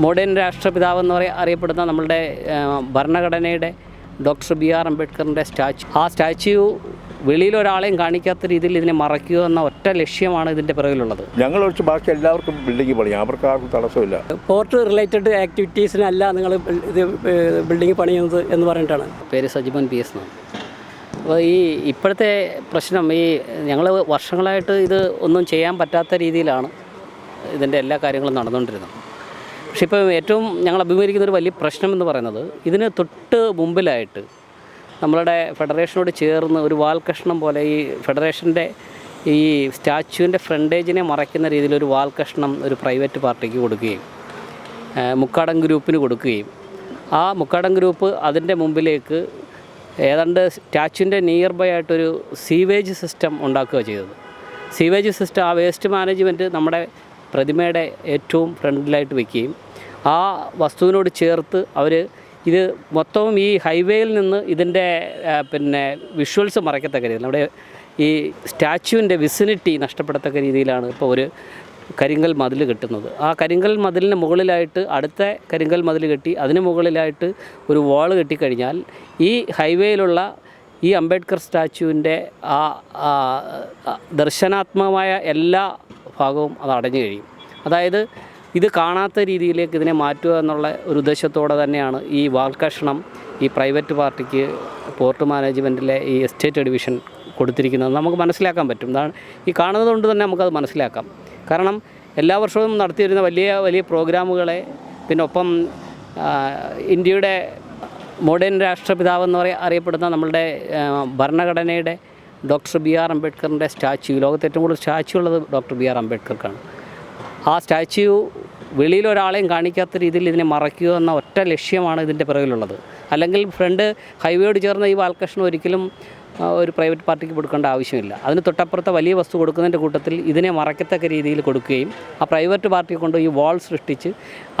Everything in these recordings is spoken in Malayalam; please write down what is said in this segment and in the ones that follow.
മോഡേൺ രാഷ്ട്രപിതാവ് എന്ന് പറയ അറിയപ്പെടുന്ന നമ്മളുടെ ഭരണഘടനയുടെ ഡോക്ടർ ബി ആർ അംബേദ്കറിന്റെ സ്റ്റാച്യു ആ സ്റ്റാച്യു വെളിയിൽ ഒരാളെയും കാണിക്കാത്ത രീതിയിൽ ഇതിനെ മറയ്ക്കുക എന്ന ഒറ്റ ലക്ഷ്യമാണ് ഇതിന്റെ പിറകിലുള്ളത്. ഞങ്ങൾ ഒഴിച്ച് ബാക്കി എല്ലാവർക്കും ബിൽഡിംഗ് പണിയാം. അവർക്ക് ആർക്കും തടസ്സമില്ല. പോർട്ട് റിലേറ്റഡ് ആക്ടിവിറ്റീസിനല്ല നിങ്ങൾ ഇത് ബിൽഡിംഗ് പണിയുന്നത് എന്ന് പറഞ്ഞിട്ടാണ്. പേര് സജിമൻ പി എസ് എന്നാണ്. അപ്പോൾ ഈ ഇപ്പോഴത്തെ പ്രശ്നം ഈ ഞങ്ങൾ വർഷങ്ങളായിട്ട് ഇത് ഒന്നും ചെയ്യാൻ പറ്റാത്ത രീതിയിലാണ് ഇതിന്റെ എല്ലാ കാര്യങ്ങളും നടന്നുകൊണ്ടിരുന്നത്. പക്ഷേ ഇപ്പോൾ ഏറ്റവും ഞങ്ങൾ അഭിമുഖീകരിക്കുന്ന ഒരു വലിയ പ്രശ്നം എന്ന് പറയുന്നത് ഇതിന് തൊട്ട് മുമ്പിലായിട്ട് നമ്മളുടെ ഫെഡറേഷനോട് ചേർന്ന് ഒരു വാൽ കഷ്ണം പോലെ ഈ ഫെഡറേഷന്റെ ഈ സ്റ്റാച്യുവിന്റെ ഫ്രണ്ടേജിനെ മറയ്ക്കുന്ന രീതിയിൽ ഒരു വാൽ കഷ്ണം ഒരു പ്രൈവറ്റ് പാർട്ടിക്ക് കൊടുക്കുകയും മുക്കാടം മുക്കാടൻ ഗ്രൂപ്പിന് കൊടുക്കുകയും ആ മുക്കാടൻ ഗ്രൂപ്പ് അതിന്റെ മുമ്പിലേക്ക് ഏതാണ്ട് സ്റ്റാച്യുവിന്റെ നിയർ ബൈ ആയിട്ടൊരു സീവേജ് സിസ്റ്റം ഉണ്ടാക്കുക ചെയ്തത്. സീവേജ് സിസ്റ്റം ആ വേസ്റ്റ് മാനേജ്മെന്റ് നമ്മുടെ പ്രതിമയുടെ ഏറ്റവും ഫ്രണ്ടിലായിട്ട് വെക്കുകയും ആ വസ്തുവിനോട് ചേർത്ത് അവർ ഇത് മൊത്തവും ഈ ഹൈവേയിൽ നിന്ന് ഇതിന്റെ പിന്നെ വിഷ്വൽസ് മറയ്ക്കത്തക്ക രീതിയിൽ നമ്മുടെ ഈ സ്റ്റാച്യുവിന്റെ വിസിനിറ്റി നഷ്ടപ്പെടത്തക്ക രീതിയിലാണ് ഇപ്പോൾ ഒരു കരിങ്കൽ മതിൽ കെട്ടുന്നത്. ആ കരിങ്കൽ മതിലിന് മുകളിലായിട്ട് അടുത്ത കരിങ്കൽ മതിൽ കെട്ടി അതിന് മുകളിലായിട്ട് ഒരു വാൾ കെട്ടിക്കഴിഞ്ഞാൽ ഈ ഹൈവേയിലുള്ള ഈ അംബേദ്കർ സ്റ്റാച്യുവിന്റെ ആ ദർശനാത്മകമായ എല്ലാ ഭാഗവും അത് അടഞ്ഞു കഴിയും. അതായത് ഇത് കാണാത്ത രീതിയിലേക്ക് ഇതിനെ മാറ്റുക എന്നുള്ള ഒരു ഉദ്ദേശത്തോടെ തന്നെയാണ് ഈ വാൽക്കഷണം ഈ പ്രൈവറ്റ് പാർട്ടിക്ക് പോർട്ട് മാനേജ്മെന്റിലെ ഈ എസ്റ്റേറ്റ് ഡിവിഷൻ കൊടുത്തിരിക്കുന്നത് നമുക്ക് മനസ്സിലാക്കാൻ പറ്റും. ഇതാണ് ഈ കാണുന്നത് കൊണ്ട് തന്നെ നമുക്കത് മനസ്സിലാക്കാം. കാരണം എല്ലാ വർഷവും നടത്തിയിരുന്ന വലിയ വലിയ പ്രോഗ്രാമുകളെ പിന്നെ ഒപ്പം ഇന്ത്യയുടെ മോഡേൺ രാഷ്ട്രപിതാവ് എന്ന് പറയ അറിയപ്പെടുന്ന നമ്മളുടെ ഭരണഘടനയുടെ ഡോക്ടർ ബി ആർ അംബേദ്കറിന്റെ സ്റ്റാച്യു ലോകത്ത് ഏറ്റവും കൂടുതൽ സ്റ്റാച്യു ഉള്ളത് ഡോക്ടർ ബി ആർ അംബേദ്കർക്കാണ്. ആ സ്റ്റാച്യു വെളിയിൽ ഒരാളെയും കാണിക്കാത്ത രീതിയിൽ ഇതിനെ മറയ്ക്കുക എന്ന ഒറ്റ ലക്ഷ്യമാണ് ഇതിന്റെ പിറകിലുള്ളത്. അല്ലെങ്കിൽ ഫ്രണ്ട് ഹൈവേയോട് ചേർന്ന ഈ ബാലകൃഷ്ണൻ ഒരിക്കലും ഒരു പ്രൈവറ്റ് പാർട്ടിക്ക് കൊടുക്കേണ്ട ആവശ്യമില്ല. അതിന് തൊട്ടപ്പുറത്തെ വലിയ വസ്തു കൊടുക്കുന്നതിന്റെ കൂട്ടത്തിൽ ഇതിനെ മറയ്ക്കത്തക്ക രീതിയിൽ കൊടുക്കുകയും ആ പ്രൈവറ്റ് പാർട്ടിയെ കൊണ്ട് ഈ വാൾ സൃഷ്ടിച്ച്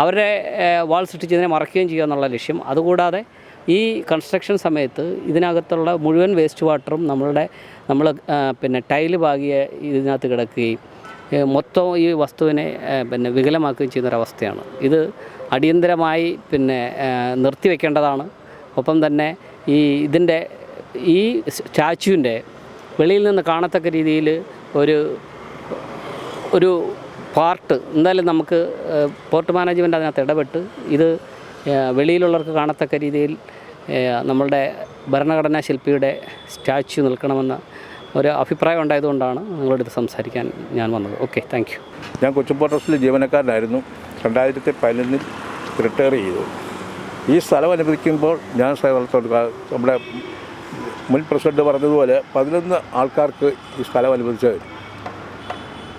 അവരുടെ വാൾ സൃഷ്ടിച്ച് ഇതിനെ മറയ്ക്കുകയും ചെയ്യുക എന്നുള്ള ലക്ഷ്യം. അതുകൂടാതെ ഈ കൺസ്ട്രക്ഷൻ സമയത്ത് ഇതിനകത്തുള്ള മുഴുവൻ വേസ്റ്റ് വാട്ടറും നമ്മളുടെ നമ്മൾ പിന്നെ ടൈൽ പാകിയ ഇതിനകത്ത് കിടക്കുകയും മൊത്തം ഈ വസ്തുവിനെ പിന്നെ വികലമാക്കുകയും ചെയ്യുന്നൊരവസ്ഥയാണ്. ഇത് അടിയന്തരമായി പിന്നെ നിർത്തിവെക്കേണ്ടതാണ്. ഒപ്പം തന്നെ ഈ ഇതിന്റെ ഈ സ്റ്റാച്യുവിന്റെ വെളിയിൽ നിന്ന് കാണത്തക്ക രീതിയിൽ ഒരു ഒരു പാർട്ട് എന്തായാലും നമുക്ക് പോർട്ട് മാനേജ്മെന്റ് അതിനകത്ത് ഇടപെട്ട് ഇത് വെളിയിലുള്ളവർക്ക് കാണത്തക്ക രീതിയിൽ നമ്മളുടെ ഭരണഘടനാ ശില്പിയുടെ സ്റ്റാച്യു നിൽക്കണമെന്ന ഒരു അഭിപ്രായം ഉണ്ടായതുകൊണ്ടാണ് നിങ്ങളോട് ഇത് സംസാരിക്കാൻ ഞാൻ വന്നത്. ഓക്കെ താങ്ക് യു ഞാൻ കൊച്ചുമ്പോ ട്രസ്റ്റിലെ ജീവനക്കാരനായിരുന്നു. രണ്ടായിരത്തി പതിനൊന്നിൽ റിട്ടയർ ചെയ്തു. ഈ സ്ഥലം അനുവദിക്കുമ്പോൾ ഞാൻ നമ്മുടെ മുൻ പ്രസിഡന്റ് പറഞ്ഞതുപോലെ പതിനൊന്ന് ആൾക്കാർക്ക് ഈ സ്ഥലം അനുവദിച്ചത്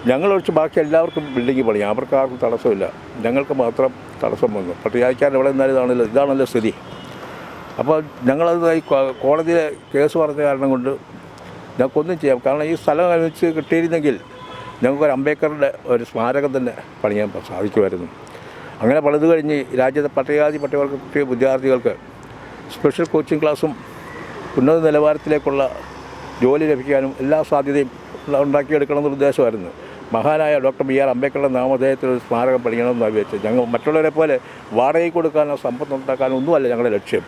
ഞങ്ങളൊഴിച്ച് ബാക്കി എല്ലാവർക്കും ബിൽഡിംഗ് പണിയാം. അവർക്ക് ആർക്കും തടസ്സമില്ല. ഞങ്ങൾക്ക് മാത്രം തടസ്സം വന്നു. പട്ടികജാതിക്കാരൻ എവിടെ നിന്നാലും ഇതാണല്ലോ ഇതാണല്ലോ സ്ഥിതി. അപ്പോൾ ഞങ്ങളത് കോടതിയിലെ കേസ് പറഞ്ഞ കാരണം കൊണ്ട് ഞങ്ങൾക്കൊന്നും ചെയ്യാം. കാരണം ഈ സ്ഥലം അനുവദിച്ച് കിട്ടിയിരുന്നെങ്കിൽ ഞങ്ങൾക്കൊരു അംബേദ്കറുടെ ഒരു സ്മാരകം തന്നെ പണിയാൻ സാധിക്കുമായിരുന്നു. അങ്ങനെ പണിത് കഴിഞ്ഞ് രാജ്യത്തെ പട്ടികജാതി പട്ടികവർഗ കുട്ടിയ വിദ്യാർത്ഥികൾക്ക് സ്പെഷ്യൽ കോച്ചിങ് ക്ലാസ്സും ഉന്നത നിലവാരത്തിലേക്കുള്ള ജോലി ലഭിക്കാനും എല്ലാ സാധ്യതയും ഉണ്ടാക്കിയെടുക്കണം ഉണ്ടാക്കിയെടുക്കണമെന്നൊരു ഉദ്ദേശമായിരുന്നു. മഹാനായ ഡോക്ടർ ബി ആർ അംബേദ്കറുടെ നാമധേയത്തിൽ ഒരു സ്മാരകം പഠിക്കണമെന്നാണ് വിചാരിച്ചത് ഞങ്ങൾ മറ്റുള്ളവരെ പോലെ വാടകയ്ക്ക് കൊടുക്കാനോ സമ്പത്ത് ഉണ്ടാക്കാനോ ഒന്നുമല്ല ഞങ്ങളുടെ ലക്ഷ്യം.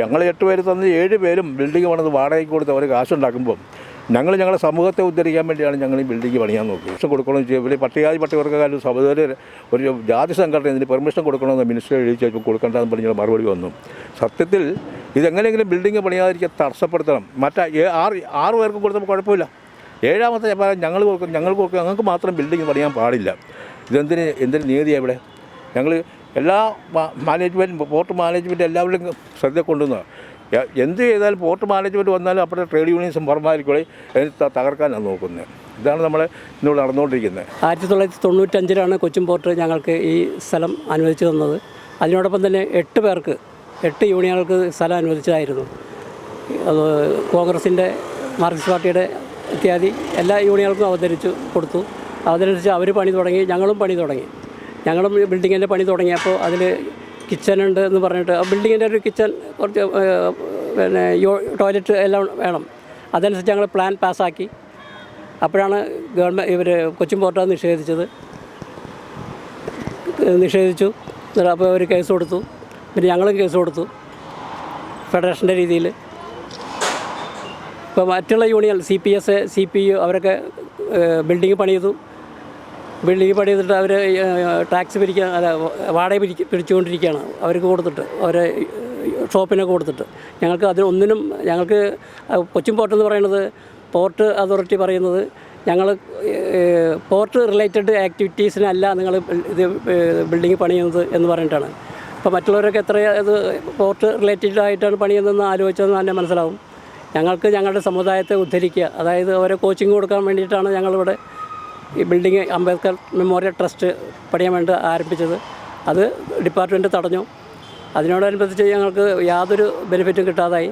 ഞങ്ങൾ എട്ട് പേര് തന്ന് ഏഴ് പേരും ബിൽഡിംഗ് പണിത് വാടകയ്ക്ക് കൊടുത്ത് അവർ കാശുണ്ടാക്കുമ്പോൾ ഞങ്ങൾ ഞങ്ങളുടെ സമൂഹത്തെ ഉദ്ധരിക്കാൻ വേണ്ടിയാണ് ഞങ്ങൾ ഈ ബിൽഡിംഗ് പണിയാൻ നോക്കി പെർമിഷൻ കൊടുക്കണമെന്ന് ചെയ്യും ഇവിടെ പട്ടികാതി പട്ടികവർഗക്കാരും സഹോദര ഒരു ജാതി സംഘടന ഇതിന് പെർമിഷൻ കൊടുക്കണമെന്ന് മിനിസ്റ്റർ എഴുതി ചോദിച്ചപ്പോൾ കൊടുക്കേണ്ടതെന്ന് പറഞ്ഞ് മറുപടി വന്നു. സത്യത്തിൽ ഇതെങ്ങനെയെങ്കിലും ബിൽഡിംഗ് പണിയാതിരിക്കാൻ തടസ്സപ്പെടുത്തണം. മറ്റേ ആറ് ആറ് പേർക്ക് കൊടുത്തപ്പോൾ കുഴപ്പമില്ല. ഏഴാമത്തെ വ്യാപാരം ഞങ്ങൾ കൊടുക്കും ഞങ്ങൾക്ക് കൊടുക്കും ഞങ്ങൾക്ക് മാത്രം ബിൽഡിംഗ് പണിയാൻ പാടില്ല. ഇതെന്തിന് എന്തിന് നീതിയാണ് ഇവിടെ? ഞങ്ങൾ എല്ലാ മാനേജ്മെന്റ് പോർട്ട് മാനേജ്മെന്റ് എല്ലാവരും ശ്രദ്ധ കൊണ്ടുവന്നു. എന്ത് ചെയ്താലും പോർട്ട് മാനേജ്മെന്റ് വന്നാലും അപ്പോഴത്തെ ട്രേഡ് യൂണിയൻസും പുറമാരിക്കൂടെ അതിന് തകർക്കാനാണ് നോക്കുന്നത് ഇതാണ് നമ്മൾ ഇന്നിവിടെ നടന്നുകൊണ്ടിരിക്കുന്നത് ആയിരത്തി തൊള്ളായിരത്തി തൊണ്ണൂറ്റഞ്ചിലാണ് കൊച്ചിൻ പോർട്ട് ഞങ്ങൾക്ക് ഈ സ്ഥലം അനുവദിച്ചു തന്നത്. അതിനോടൊപ്പം തന്നെ എട്ട് പേർക്ക് എട്ട് യൂണിയനുകൾക്ക് സ്ഥലം അനുവദിച്ചതായിരുന്നു. അത് കോൺഗ്രസിന്റെ മാർക്സിസ്റ്റ് പാർട്ടിയുടെ ഇത്യാദി എല്ലാ യൂണിയനുകൾക്കും അവതരിച്ചു കൊടുത്തു. അവതരിച്ച് അവർ പണി തുടങ്ങി ഞങ്ങളും പണി തുടങ്ങി. ഞങ്ങളും ബിൽഡിങ്ങിന്റെ പണി തുടങ്ങിയപ്പോൾ അതിൽ കിച്ചൺ ഉണ്ട് എന്ന് പറഞ്ഞിട്ട് ആ ബിൽഡിങ്ങിന്റെ ഒരു കിച്ചൺ കുറച്ച് പിന്നെ ടോയ്ലറ്റ് എല്ലാം വേണം. അതനുസരിച്ച് ഞങ്ങൾ പ്ലാൻ പാസ്സാക്കി അപ്പോഴാണ് ഗവൺമെന്റ് ഇവർ കൊച്ചിൻ പോർട്ട് നിഷേധിച്ചത്. നിഷേധിച്ചു. അപ്പോൾ അവർ കേസ് കൊടുത്തു. പിന്നെ ഞങ്ങളും കേസ് കൊടുത്തു. ഫെഡറേഷന്റെ രീതിയിൽ ഇപ്പോൾ മറ്റുള്ള union C P S C P U അവരൊക്കെ ബിൽഡിംഗ് പണിതു. ബിൽഡിംഗ് പണിതിട്ട് അവർ ടാക്സ് പിരിക്കാൻ അല്ല വാടക പിരി പിരിച്ചുകൊണ്ടിരിക്കുകയാണ്. അവർക്ക് കൊടുത്തിട്ട് അവരെ ഷോപ്പിനൊക്കെ കൊടുത്തിട്ട്. ഞങ്ങൾക്ക് അതിന് ഒന്നിനും ഞങ്ങൾക്ക് കൊച്ചിൻ പോർട്ട് എന്ന് പറയുന്നത് പോർട്ട് അതോറിറ്റി പറയുന്നത് ഞങ്ങൾ പോർട്ട് റിലേറ്റഡ് ആക്ടിവിറ്റീസിനല്ല നിങ്ങൾ ഇത് ബിൽഡിംഗ് പണിയുന്നത് എന്ന് പറഞ്ഞിട്ടാണ്. അപ്പോൾ മറ്റുള്ളവരൊക്കെ എത്ര ഇത് പോർട്ട് റിലേറ്റഡ് ആയിട്ടാണ് പണിയുന്നതെന്ന് ആലോചിച്ചതെന്ന് തന്നെ മനസ്സിലാവും. ഞങ്ങൾക്ക് ഞങ്ങളുടെ സമുദായത്തെ ഉദ്ധരിക്കുക. അതായത് അവരെ കോച്ചിങ് കൊടുക്കാൻ വേണ്ടിയിട്ടാണ് ഞങ്ങളിവിടെ ഈ ബിൽഡിംഗ് അംബേദ്കർ മെമ്മോറിയൽ ട്രസ്റ്റ് പണിയാൻ വേണ്ടി ആരംഭിച്ചത്. അത് ഡിപ്പാർട്ട്മെന്റ് തടഞ്ഞു. അതിനോടനുബന്ധിച്ച് ഞങ്ങൾക്ക് യാതൊരു ബെനിഫിറ്റും കിട്ടാതായി.